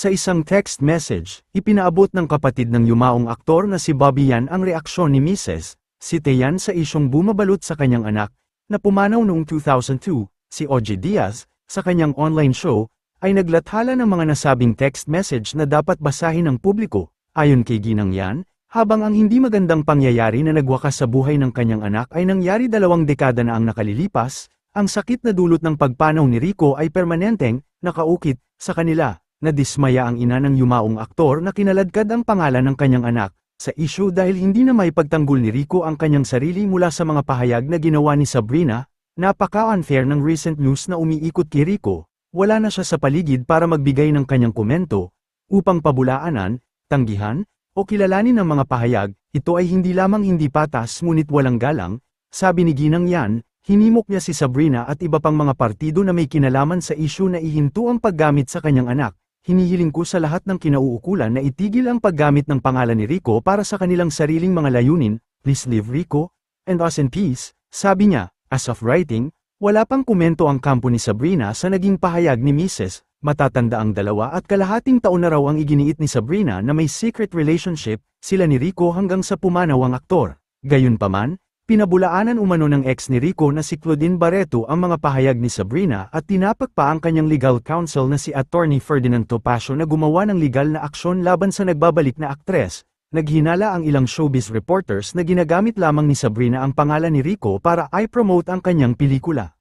Sa isang text message, ipinaabot ng kapatid ng yumaong aktor na si Bobby Yan ang reaksyon ni Mrs. Si Teyan sa isyong bumabalot sa kanyang anak, na pumanaw noong 2002, si OJ Diaz, sa kanyang online show, ay naglathala ng mga nasabing text message na dapat basahin ng publiko, ayon kay Ginang Yan, habang ang hindi magandang pangyayari na nagwakas sa buhay ng kanyang anak ay nangyari dalawang dekada na ang nakalilipas, ang sakit na dulot ng pagpanaw ni Rico ay permanenteng, nakaukit, sa kanila. Nadismaya ang ina ng yumaong aktor na kinaladkad ang pangalan ng kanyang anak, sa issue dahil hindi na may pagtanggol ni Rico ang kanyang sarili mula sa mga pahayag na ginawa ni Sabrina, napaka-unfair ng recent news na umiikot kay Rico, wala na siya sa paligid para magbigay ng kanyang komento, upang pabulaanan, tanggihan, o kilalanin ng mga pahayag, ito ay hindi lamang hindi patas ngunit walang galang, sabi ni Ginang Yan, hinimok niya si Sabrina at iba pang mga partido na may kinalaman sa issue na ihinto ang paggamit sa kanyang anak, hinihiling ko sa lahat ng kinauukulan na itigil ang paggamit ng pangalan ni Rico para sa kanilang sariling mga layunin, please leave Rico, and us in peace, sabi niya, as of writing, wala pang komento ang kampo ni Sabrina sa naging pahayag ni Mrs. Matatanda ang dalawa at kalahating taon na raw ang iginiit ni Sabrina na may secret relationship, sila ni Rico hanggang sa pumanaw ang aktor. Gayunpaman, pinabulaanan umano ng ex ni Rico na si Claudine Barreto ang mga pahayag ni Sabrina at tinapak pa ang kanyang legal counsel na si Attorney Ferdinand Topacio na gumawa ng legal na aksyon laban sa nagbabalik na aktres. Naghinala ang ilang showbiz reporters na ginagamit lamang ni Sabrina ang pangalan ni Rico para i-promote ang kanyang pelikula.